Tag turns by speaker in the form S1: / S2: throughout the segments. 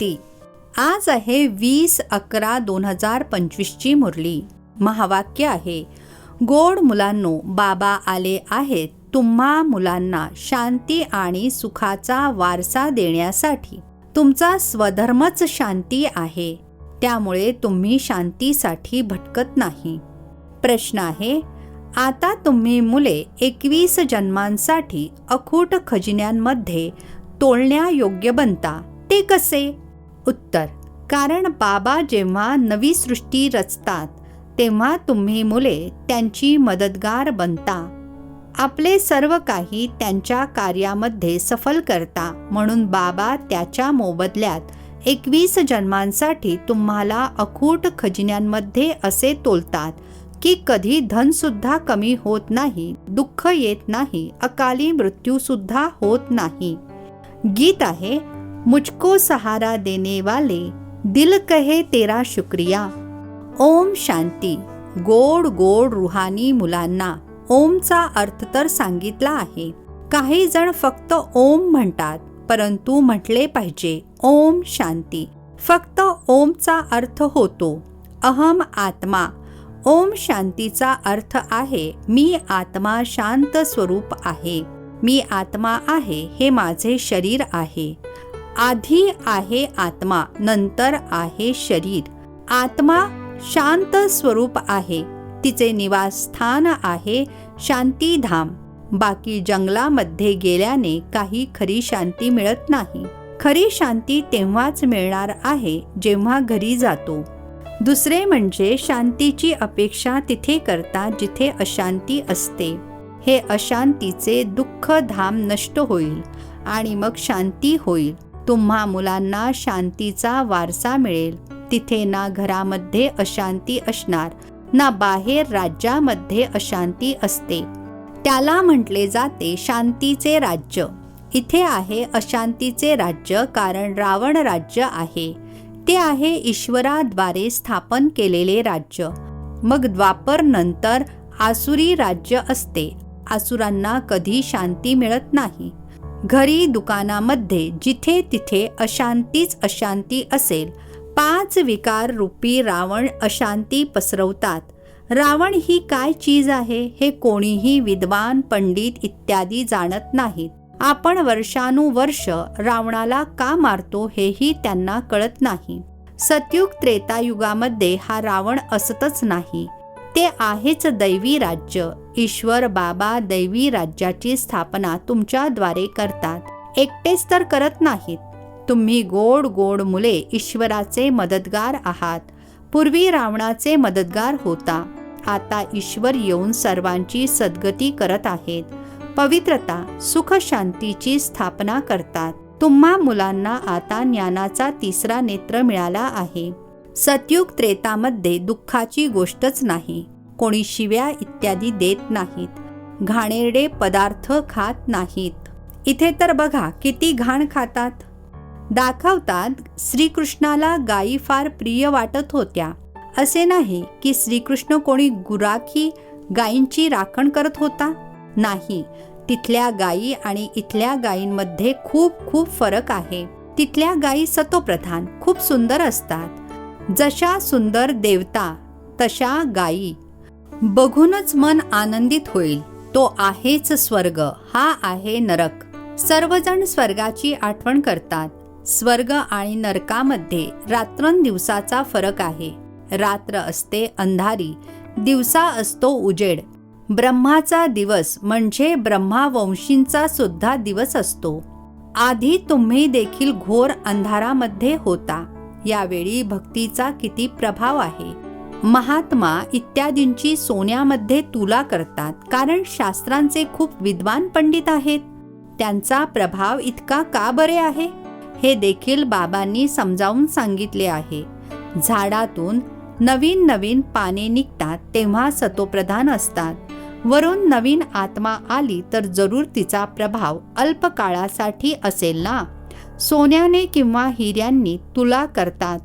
S1: शांती आज आहे वीस अकरा दोन हजार पंचवीसची मुरली. महावाक्य आहे गोड मुलांनो बाबा आले आहेत तुम्हा मुलांना शांती आणि सुखाचा वारसा देण्यासाठी. तुमचा स्वधर्मच शांती आहे त्यामुळे तुम्ही शांतीसाठी भटकत नाही. प्रश्न आहे आता तुम्ही मुले एकवीस जन्मांसाठी अखूट खजिन्यांमध्ये तोलण्यायोग्य बनता ते कसे? उत्तर कारण बाबा जेव्हा नवी सृष्टी रचतात तेव्हा तुम्ही मुले त्यांची मदतगार बनता. आपले सर्व काही त्यांच्या कार्यामध्ये सफल करता म्हणून बाबा त्याच्या मोबदल्यात एकवीस जन्मांसाठी तुम्हाला अखूट खजिन्यांमध्ये असे तोलतात की कधी धनसुद्धा कमी होत नाही दुःख येत नाही अकाली मृत्यूसुद्धा होत नाही. गीत आहे मुझको सहारा देने वाले दिल कहे तेरा शुक्रिया। ओम शांती गोड गोड रुहानी मुलांना ओमचा अर्थ तर सांगितला आहे. काही जण फक्त ओम म्हणतात परंतु म्हटले पाहिजे ओम शांती. फक्त ओमचा अर्थ होतो अहम आत्मा. ओम शांतीचा अर्थ आहे मी आत्मा शांत स्वरूप आहे. मी आत्मा आहे हे माझे शरीर आहे. आधी आहे आत्मा नंतर आहे शरीर. आत्मा शांत स्वरूप आहे. तिचे निवासस्थान आहे शांतीधाम. बाकी जंगलामध्ये गेल्याने काही खरी शांती मिळत नाही. खरी शांती तेव्हाच मिळणार आहे जेव्हा घरी जातो. दुसरे म्हणजे शांतीची अपेक्षा तिथे करता जिथे अशांती असते. हे अशांतीचे दुःख धाम नष्ट होईल आणि मग शांती होईल. तुम्हा मुलांना शांतीचा वारसा मिळेल. तिथे ना घरामध्ये अशांती असणार ना बाहेर राज्यामध्ये अशांती असते. त्याला म्हटले जाते शांतीचे राज्य. इथे आहे अशांतीचे राज्य कारण रावण राज्य आहे. ते आहे ईश्वराद्वारे स्थापन केलेले राज्य. मग द्वापर नंतर आसुरी राज्य असते. आसुरांना कधी शांती मिळत नाही. घरी दुकानामध्ये जिथे तिथे अशांतीच अशांती असेल. पाच विकार रूपी रावण अशांती पसरवतात. रावण ही काय चीज आहे हे कोणीही विद्वान पंडित इत्यादी जाणत नाहीत. आपण वर्षानुवर्ष रावणाला का मारतो हेही त्यांना कळत नाही. सतयुग त्रेतायुगामध्ये हा रावण असतच नाही. ते आहेच दैवी राज्य. ईश्वर बाबा दैवी राज्याची स्थापना तुमच्याद्वारे करतात. एकटेच तर करत नाहीत. तुम्ही गोड गोड मुले ईश्वराचे मदतगार आहात. पूर्वी रावणाचे मदतगार होता. आता ईश्वर येऊन सर्वांची सद्गती करत आहेत. पवित्रता सुख शांतीची स्थापना करतात. तुम्हा मुलांना आता ज्ञानाचा तिसरा नेत्र मिळाला आहे. सतयुग त्रेतामध्ये दुःखाची गोष्टच नाही. कोणी शिव्या इत्यादी देत नाहीत. घाणेरडे पदार्थ खात नाहीत. इथे तर बघा किती घाण खातात. दाखवतात श्रीकृष्णाला गायी फार प्रिय वाटत होत्या. असे नाही की श्रीकृष्ण कोणी गुराखी गायींची राखण करत होता? नाही. तिथल्या गायी आणि इथल्या गायींमध्ये खूप खूप फरक आहे. तिथल्या गायी सतोप्रधान खूप सुंदर असतात. जशा सुंदर देवता तशा गायी. बघूनच मन आनंदित होईल. तो आहेच स्वर्ग. हा आहे नरक. सर्वजण स्वर्गाची आठवण करतात. स्वर्ग आणि नरकामध्ये रात्रंदिवसाचा फरक आहे. रात्र असते अंधारी. दिवसा असतो उजेड. ब्रह्माचा दिवस म्हणजे ब्रह्मावंशींचा सुद्धा दिवस असतो. आधी तुम्ही देखील घोर अंधारामध्ये होता. यावेळी भक्तीचा किती प्रभाव आहे? महात्मा इत्यादींची सोन्यामध्ये तुला करतात कारण शास्त्रांचे खूप विद्वान पंडित आहेत. त्यांचा प्रभाव इतका का बरे आहे? हे देखील बाबांनी समजावून सांगितले आहे. झाडातून नवीन नवीन पाने निघतात तेव्हा सतोप्रधान असतात. वरून नवीन आत्मा आली तर जरूर तिचा प्रभाव अल्पकाळासाठी असेल ना? सोन्याने किंवा हिऱ्यांनी तुला करतात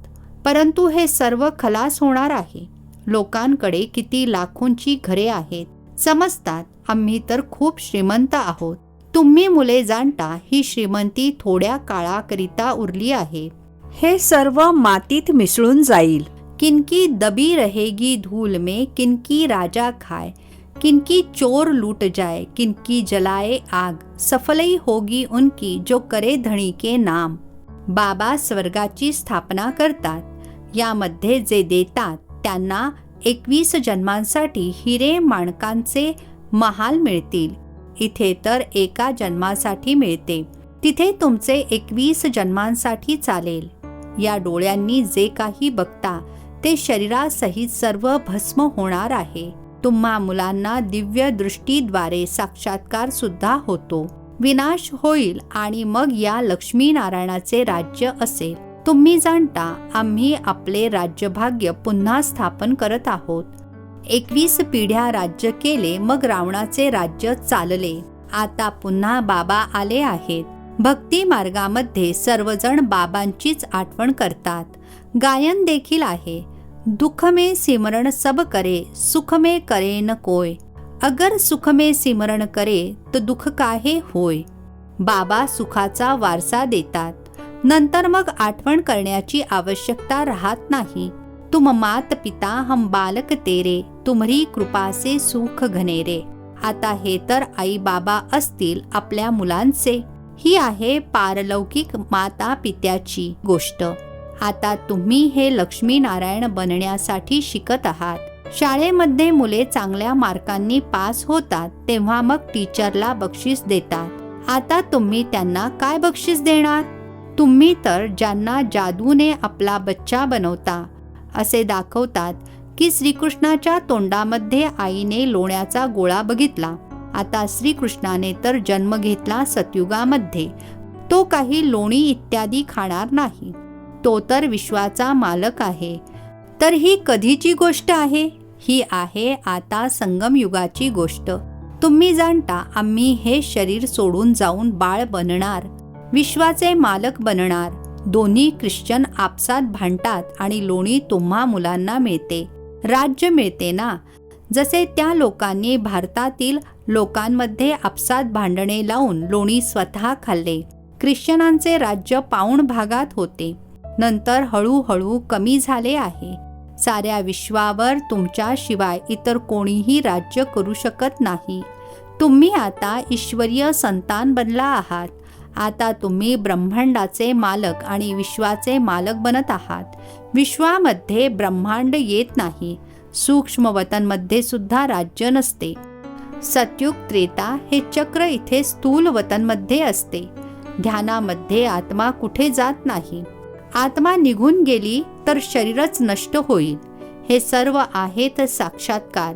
S1: परंतु हे सर्व खलास होणार आहे. लोकांकडे किती लाखोंची घरे आहेत. समजतात आम्ही तर खूप श्रीमंत आहोत. तुम्ही मुले जाणता ही श्रीमंती थोड्या काळाकरिता उरली आहे.
S2: हे सर्व मातीत मिसळून जाईल.
S1: किनकी दबी रहेगी धूल में किनकी राजा खाए किनकी चोर लूट जाए किनकी जलाए आग। सफलई होगी उनकी जो करे धणी के नाम। बाबा स्वर्गाची स्थापना करतात यामध्ये जे देतात त्यांना एकवीस जन्मांसाठी हिरे माणकांचे महाल मिळतील. इथे तर एका जन्मासाठी मिळते. तिथे तुमचे एकवीस जन्मांसाठी चालेल. या डोळ्यांनी जे काही बघता ते शरीरासहित सर्व भस्म होणार आहे. तुम्हा मुलांना दिव्य दृष्टीद्वारे साक्षात्कार सुद्धा होतो. विनाश होईल आणि मग या लक्ष्मीनारायणाचे राज्य असेल. तुम्ही जाणता आम्ही आपले राज्यभाग्य पुन्हा स्थापन करत आहोत. एकवीस पिढ्या राज्य केले मग रावणाचे राज्य चालले. आता पुन्हा बाबा आले आहेत. भक्ती मार्गामध्ये सर्वजण बाबांचीच आठवण करतात. गायन देखील आहे. दुख में सिमरण सब करे सुख में करे न कोय। अगर सुख में सिमरण करे तर दुःख काहे होय? बाबा सुखाचा वारसा देतात। नंतर मग आठवण करण्याची आवश्यकता राहत नाही। तुम मात पिता हम बालक तेरे तुम्हरी कृपासे सुख घनेरे। आता हे तर आई बाबा असतील आपल्या मुलांचे। ही आहे पारलौकिक माता पित्याची गोष्ट। आता तुम्ही हे लक्ष्मीनारायण बनण्यासाठी शिकत आहात. शाळेमध्ये मुले चांगल्या मार्कांनी पास होतात तेव्हा मग टीचरला बक्षीस देतात. आता तुम्ही त्यांना काय बक्षीस देणार? तुम्ही तर ज्यांना जादूने आपला बच्चा बनवता असे दाखवतात की श्रीकृष्णाच्या तोंडामध्ये आईने लोण्याचा गोळा बघितला. आता श्रीकृष्णाने तर जन्म घेतला सतयुगामध्ये. तो काही लोणी इत्यादी खाणार नाही. तो तर विश्वाचा मालक आहे. तर ही कधीची गोष्ट आहे? ही आहे आता संगम युगाची गोष्ट. तुम्ही जाणता आम्ही हे शरीर सोडून जाऊन बाळ बनणार विश्वाचे मालक बनणार. दोन्ही ख्रिश्चन आपसात भांडतात आणि लोणी तुम्हा मुलांना मिळते. राज्य मिळते ना? जसे त्या लोकांनी भारतातील लोकांमध्ये आपसात भांडणे लावून लोणी स्वतः खाल्ले. ख्रिश्चनांचे राज्य पाऊण भागात होते. नंतर हळूहळू कमी झाले आहे. साऱ्या विश्वावर तुमच्याशिवाय इतर कोणीही राज्य करू शकत नाही. तुम्ही आता ईश्वरीय संतान बनला आहात. आता तुम्ही ब्रह्मांडाचे मालक आणि विश्वाचे मालक बनत आहात. विश्वामध्ये ब्रह्मांड येत नाही. सूक्ष्म वतनमध्ये सुद्धा राज्य नसते. सत्युग त्रेता हे चक्र इथे स्थूल वतनमध्ये असते. ध्यानामध्ये आत्मा कुठे जात नाही. आत्मा निघून गेली तर शरीरच नष्ट होईल. हे सर्व आहेत साक्षात्कार.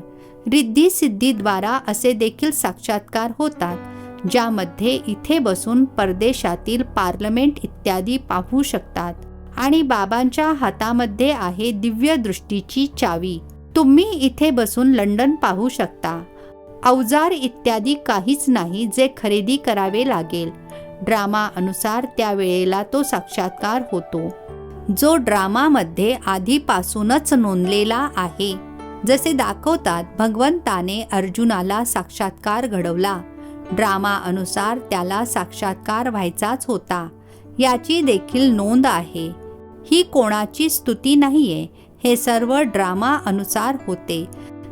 S1: रिद्धी सिद्धीद्वारा असे देखील साक्षात्कार होतात ज्यामध्ये इथे बसून परदेशातील पार्लमेंट इत्यादी पाहू शकतात आणि बाबांच्या हातामध्ये आहे दिव्य दृष्टीची चावी. तुम्ही इथे बसून लंडन पाहू शकता. अवजार इत्यादी काहीच नाही जे खरेदी करावे लागेल. ड्रामा अनुसार त्यावेळेला तो साक्षात्कार होतो. जो ड्रामामध्ये आधीपासूनच नोंदलेला आहे. जसे दाखवतात भगवंताने अर्जुनाला साक्षात्कार घडवला. ड्रामा अनुसार त्याला साक्षात्कार व्हायचाच होता. याची देखील नोंद आहे. ही कोणाची स्तुती नाहीये हे सर्व ड्रामा अनुसार होते.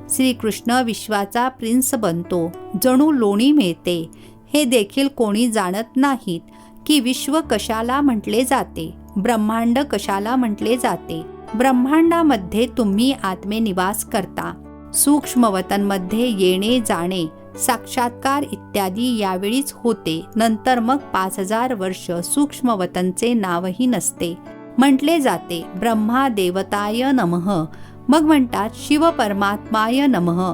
S1: श्रीकृष्ण विश्वाचा प्रिन्स बनतो. जणू लोणी मिळते. हे देखील कोणी जाणत नाहीत की विश्व कशाला म्हटले जाते? ब्रह्मांड कशाला म्हटले जाते? ब्रह्मांडामध्ये तुम्ही आत्मे निवास करता सूक्ष्मवतनमध्ये येणे जाणे साक्षात्कार इत्यादी यावेळीच होते. नंतर मग पाच हजार वर्ष सूक्ष्मवतनचे नावही नसते. म्हटले जाते ब्रह्मा देवताय नमः. मग म्हणतात शिव परमात्माय नमः.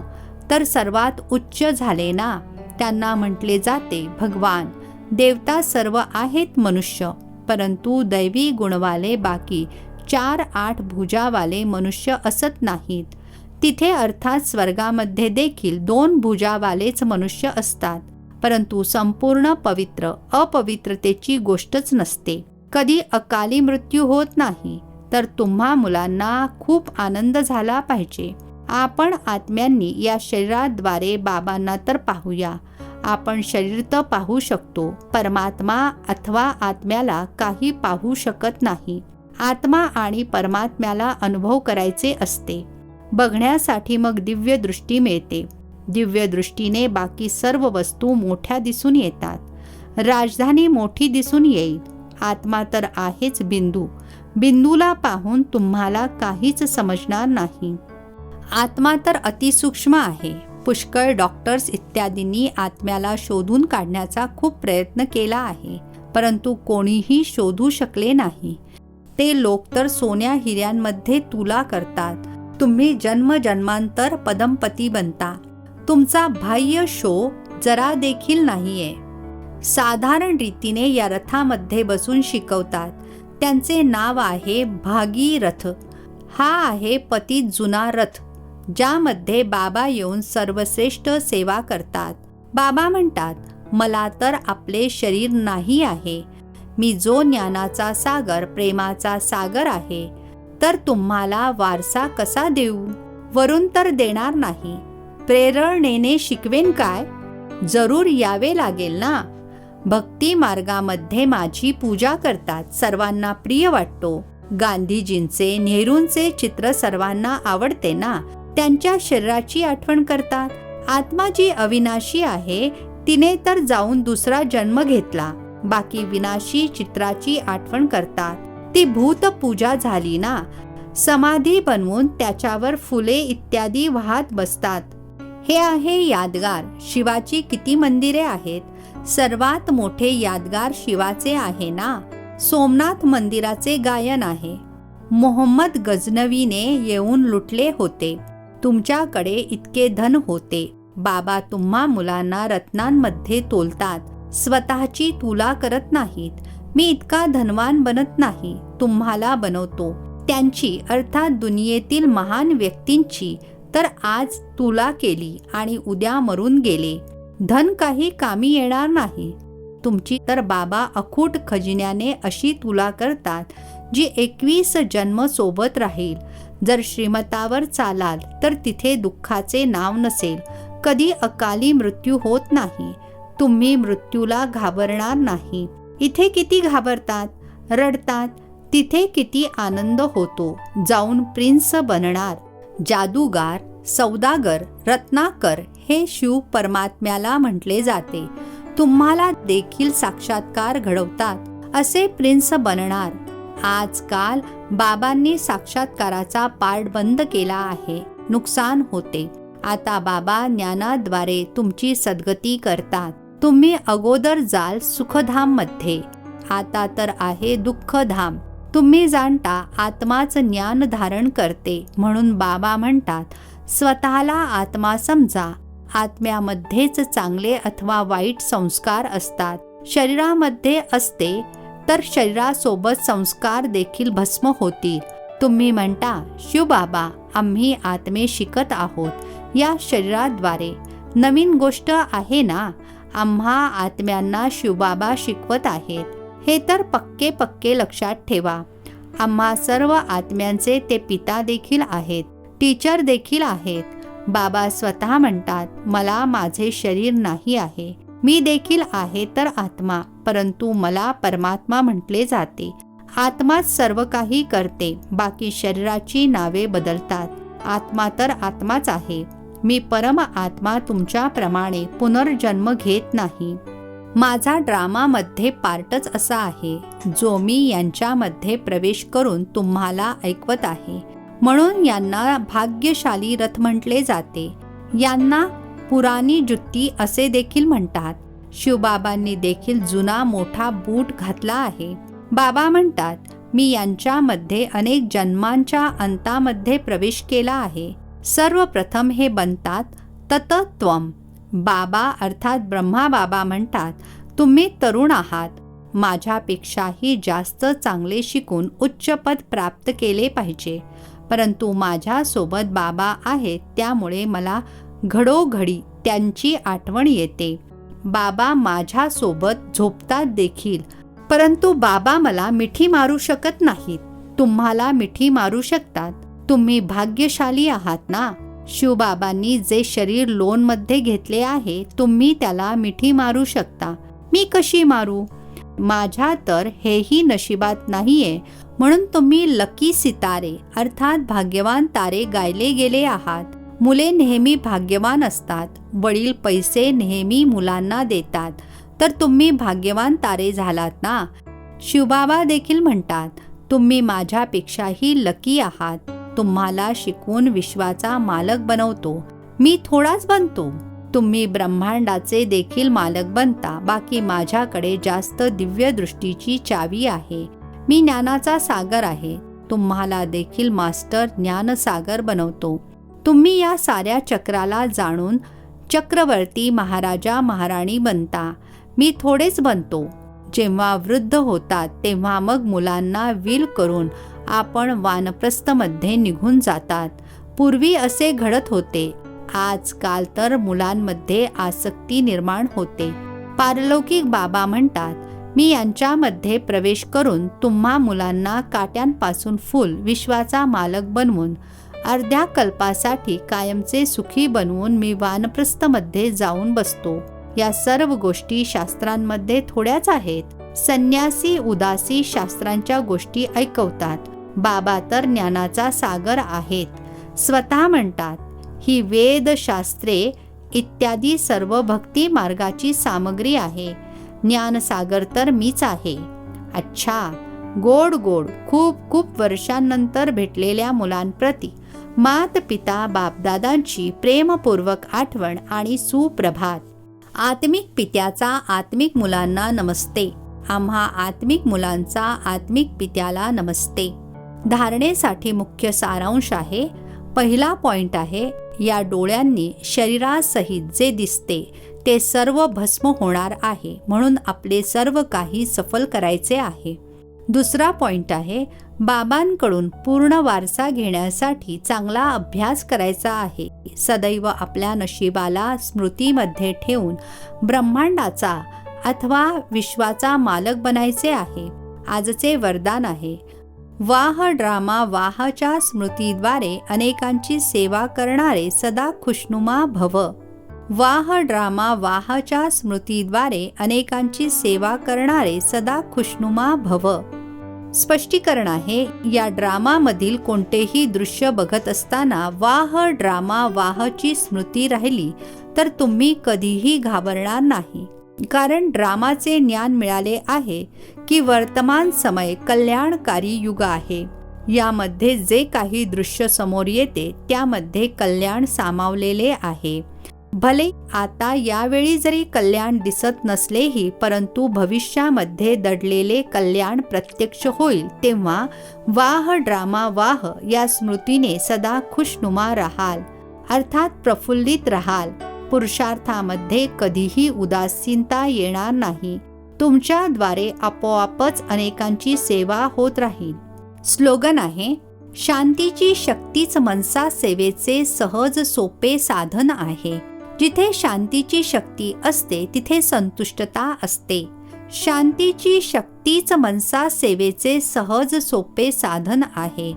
S1: तर सर्वात उच्च झाले ना? त्यांना म्हटले जाते भगवान देवता सर्व आहेत मनुष्य परंतु दैवी गुणवाले बाकी चार आठ भुजावाले मनुष्य असत नाहीत. तिथे अर्थात स्वर्गामध्ये देखील दोन भुजावालेच मनुष्य असतात परंतु संपूर्ण पवित्र अपवित्रतेची गोष्टच नसते. कधी अकाली मृत्यू होत नाही तर तुम्हा मुलांना खूप आनंद झाला पाहिजे. आपण आत्म्यांनी या शरीराद्वारे बाबांना तर पाहूया. आपण शरीर तर पाहू शकतो परमात्मा अथवा आत्म्याला काही पाहू शकत नाही. आत्मा आणि परमात्म्याला अनुभव करायचे असते. बघण्यासाठी मग दिव्य दृष्टी मिळते. दिव्य दृष्टीने बाकी सर्व वस्तू मोठ्या दिसून येतात. राजधानी मोठी दिसून येईल. आत्मा तर आहेच बिंदू. बिंदूला पाहून तुम्हाला काहीच समजणार नाही. आत्मा तर अतिसूक्ष्म आहे. पुष्कळ डॉक्टर्स इत्यादींनी आत्म्याला शोधून काढण्याचा खूप प्रयत्न केला आहे. परंतु कोणीही शोधू शकले नाही. ते लोक तर सोन्या हिऱ्यांमध्ये तुला करतात. तुम्ही जन्मजन्मांतर पदमपती बनता. तुमचा बाह्य शो जरा देखील नाहीये. साधारण रीतीने या रथामध्ये बसून शिकवतात. त्यांचे नाव आहे भागीरथ. हा आहे पती जुना रथ. ज्यामध्ये बाबा येऊन सर्वश्रेष्ठ सेवा करतात. बाबा म्हणतात मला तर आपले शरीर नाही आहे. मी जो ज्ञानाचा सागर प्रेमाचा सागर आहे तर तुम्हाला वारसा कसा देऊ? वरून तर देणार नाही. प्रेरणेने शिकवेन काय? जरूर यावे लागेल ना? भक्ती मार्गामध्ये माझी पूजा करतात सर्वांना प्रिय वाटतो. गांधीजींचे नेहरूंचे चित्र सर्वांना आवडते ना? त्यांच्या शरीराची आठवण करतात. आत्मा जी अविनाशी आहे तिने तर जाऊन दुसरा जन्म घेतला. बाकी विनाशी चित्राची आठवण करतात. ती भूत पूजा झाली ना? समाधी बनवून त्याच्यावर फुले इत्यादी वाहत बसतात. हे आहे यादगार. शिवाची किती मंदिरे आहेत? सर्वात मोठे यादगार शिवाचे आहे ना? सोमनाथ मंदिराचे गायन आहे. मोहम्मद गजनवीने येऊन लुटले होते. तुमच्याकडे इतके धन होते. बाबा तुम्हा मुलांना रत्नांमध्ये तोलतात. स्वतःची तुला करत नाहीत. मी इतका धनवान बनत नाही. तुम्हाला बनवतो. त्यांची अर्थात दुनियेतील महान व्यक्तींची. तर आज तुला केली आणि उद्या मरून गेले. धन काही कामी येणार नाही. तुमची तर बाबा अखूट खजिन्याने अशी तुला करतात जी एकवीस जन्म सोबत राहील. जर श्रीमतावर चालाल तर तिथे दुःखाचे नाव नसेल. कधी अकाली मृत्यू होत नाही. तुम्ही मृत्यूला घाबरणार नाही. इथे किती घाबरतात? रडतात. तिथे किती आनंद होतो. जाऊन प्रिन्स बनणार. जादूगार सौदागर रत्नाकर हे शिव परमात्म्याला म्हटले जाते. तुम्हाला देखील साक्षात्कार घडवतात. असे प्रिन्स बनणार. आजकाल बाबांनी साक्षात्काराचा पार्ट बंद केला आहे. नुकसान होते. आता बाबा ज्ञानाद्वारे तुमची सद्गती करतात. तुम्ही अगोदर जाल सुखधाममध्ये आता तर आहे दुःखधाम. तुम्ही जाणता आत्माच ज्ञान धारण करते. म्हणून बाबा म्हणतात स्वतःला आत्मा समजा. आत्म्यामध्येच चांगले अथवा वाईट संस्कार असतात. शरीरामध्ये असते तर शरीरासोबत संस्कार देखील भस्म होतील. तुम्ही म्हणता शिवबाबा आम्ही आत्मे शिकत आहोत. या शरीराद्वारे. नवीन गोष्ट आहे ना? आम्हा आत्म्यांना शिवबाबा शिकवत आहेत. हे तर पक्के पक्के लक्षात ठेवा. आम्हा सर्व आत्म्यांचे ते पिता देखील आहेत. टीचर देखील आहेत. बाबा स्वतः म्हणतात मला माझे शरीर नाही आहे. मी देखील आहे तर आत्मा परंतु मला परमात्मा म्हटले जाते. आत्माच सर्व काही करते बाकी शरीराची नावे बदलतात. आत्मा तर आत्माच आहे. मी परम आत्मा तुमच्याप्रमाणे पुनर्जन्म घेत नाही. माझा ड्रामामध्ये पार्टच असा आहे जो मी यांच्यामध्ये प्रवेश करून तुम्हाला ऐकवत आहे. म्हणून यांना भाग्यशाली रथ म्हटले जाते. यांना पुराणी जुत्ती असे देखील म्हणतात. शिवबाबांनी देखील जुना मोठा बूट घातला आहे. बाबा म्हणतात मी यांच्यामध्ये अनेक जन्मांच्या अंतामध्ये प्रवेश केला आहे. सर्वप्रथम हे बनतात ततत्वम बाबा अर्थात ब्रह्मा बाबा म्हणतात तुम्ही तरुण आहात. माझ्यापेक्षाही जास्त चांगले शिकून उच्च पद प्राप्त केले पाहिजे. परंतु माझ्यासोबत बाबा आहेत त्यामुळे मला घडोघडी त्यांची आठवण येते. बाबा माझ्यासोबत झोपतात देखील परंतु बाबा मला मिठी मारू शकत नाहीत. तुम्हाला मिठी मारू शकतात. तुम्ही भाग्यशाली आहात ना? शिवबाबांनी जे शरीर लोनमध्ये घेतले आहे तुम्ही त्याला मिठी मारू शकता. मी कशी मारू? माझ्या तर हेही नशिबात नाहीये म्हणून तुम्ही लकी सितारे अर्थात भाग्यवान तारे गायले गेले आहात. मुले नेहमी भाग्यवान असतात. वडील पैसे नेहमी मुलांना देतात. तर तुम्ही भाग्यवान तारे झालात ना? शिवबाबा देखील म्हणतात तुम्ही माझ्यापेक्षाही लकी आहात. तुम्हाला शिकवून विश्वाचा मालक बनवतो. मी थोडाच बनतो. तुम्ही ब्रह्मांडाचे देखील मालक बनता. बाकी माझ्याकडे जास्त दिव्य दृष्टीची चावी आहे. मी ज्ञानाचा सागर आहे. तुम्हाला देखील मास्टर ज्ञानसागर बनवतो. तुम्ही या साऱ्या चक्राला जाणून चक्रवर्ती महाराजा महाराणी बनता. मी थोडेच बनतो. जेव्हा वृद्ध होतात तेव्हा मग मुलांना विल करून आपण वानप्रस्थमध्ये निघून जातात. पूर्वी असे घडत होते. आजकाल तर मुलांमध्ये आसक्ती निर्माण होते. पारलौकिक बाबा म्हणतात मी यांच्यामध्ये प्रवेश करून तुम्हा मुलांना काट्यांपासून फुल विश्वाचा मालक बनवून अर्ध्या कल्पासाठी कायमचे सुखी बनवून मी वानप्रस्थमध्ये जाऊन बसतो. या सर्व गोष्टी शास्त्रांमध्ये थोड्याच आहेत. संन्यासी उदासी शास्त्रांच्या गोष्टी ऐकवतात. बाबा तर ज्ञानाचा सागर आहेत. स्वतः म्हणतात ही वेदशास्त्रे इत्यादी सर्व भक्ती मार्गाची सामग्री आहे. ज्ञानसागर तर मीच आहे. अच्छा! गोड गोड! खूप खूप वर्षांनंतर भेटलेल्या मुलांप्रती मात पिता बापदादांची प्रेमपूर्वक आठवण आणि सुप्रभात. आत्मिक पित्याचा आत्मिक मुलांना नमस्ते. आम्हा आत्मिक मुलांचा आत्मिक पित्याला नमस्ते. धारणेसाठी मुख्य सारांश आहे पहिला पॉइंट आहे या डोळ्यांनी शरीरासहित जे दिसते ते सर्व भस्म होणार आहे म्हणून आपले सर्व काही सफल करायचे आहे. दुसरा पॉइंट आहे बाबांकडून पूर्ण वारसा घेण्यासाठी चांगला अभ्यास करायचा आहे. सदैव आपल्या नशिबाला स्मृतीमध्ये ठेवून ब्रह्मांडाचा अथवा विश्वाचा मालक बनायचे आहे. आजचे वरदान आहे. वाह ड्रामा वाहच्या स्मृतीद्वारे अनेकांची सेवा करणारे सदा खुशनुमा भव. वाह ड्रामा वाहच्या स्मृतीद्वारे अनेकांची सेवा करणारे सदा खुशनुमा भव. स्पष्टीकरण आहे या ड्रामामधील कोणतेही दृश्य बघत असताना वाह ड्रामा वाहची स्मृती राहिली तर तुम्ही कधीही घाबरणार नाही. कारण ड्रामाचे ज्ञान मिळाले आहे की वर्तमान समय कल्याणकारी युग आहे. यामध्ये जे काही दृश्य समोर येते त्यामध्ये कल्याण सामावलेले आहे. भले आता यावेळी जरी कल्याण दिसत नसलेही परंतु भविष्यामध्ये दडलेले कल्याण प्रत्यक्ष होईल तेव्हा वाह ड्रामा वाह या स्मृतीने सदा खुशनुमा राहाल अर्थात प्रफुल्लित राहाल. पुरुषार्थामध्ये कधीही उदासीनता येणार नाही. तुमच्याद्वारे आपोआपच अनेकांची सेवा होत राहील. स्लोगन आहे शांतीची शक्तीच मनसा सेवेचे सहज सोपे साधन आहे. जिथे शांतीची शक्ती असते तिथे संतुष्टता असते. शांतीची शक्तीच मनसा सेवेचे सहज सोपे साधन आहे.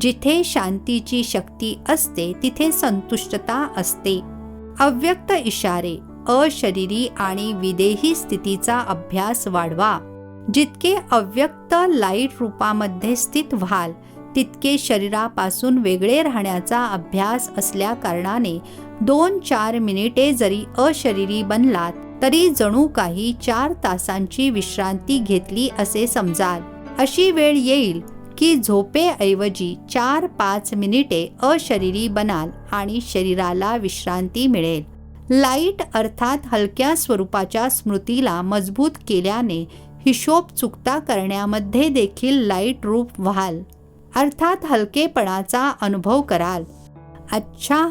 S1: जिथे शांतीची शक्ती असते तिथे संतुष्टता असते. अव्यक्त इशारे अशरीरी आणि विदेही स्थितीचा अभ्यास वाढवा. जितके अव्यक्त लाइट रूपामध्ये स्थित व्हाल तितके शरीरापासून वेगळे राहण्याचा अभ्यास असल्या कारणाने दोन चार मिनिटे जरी अशरीरी बनलात तरी जणू काही चार तासांची विश्रांती घेतली असे समजाल. अशी वेळ येईल की झोपेऐवजी चार पाच मिनिटे अशरीरी बनाल आणि शरीराला विश्रांती मिळेल. लाइट अर्थात हलक्या स्वरूपाच्या स्मृतीला मजबूत केल्याने हिशोब चुकता करण्यामध्ये देखील लाइट रूप व्हाल. अर्थात हलकेपणाचा अनुभव कराल. अच्छा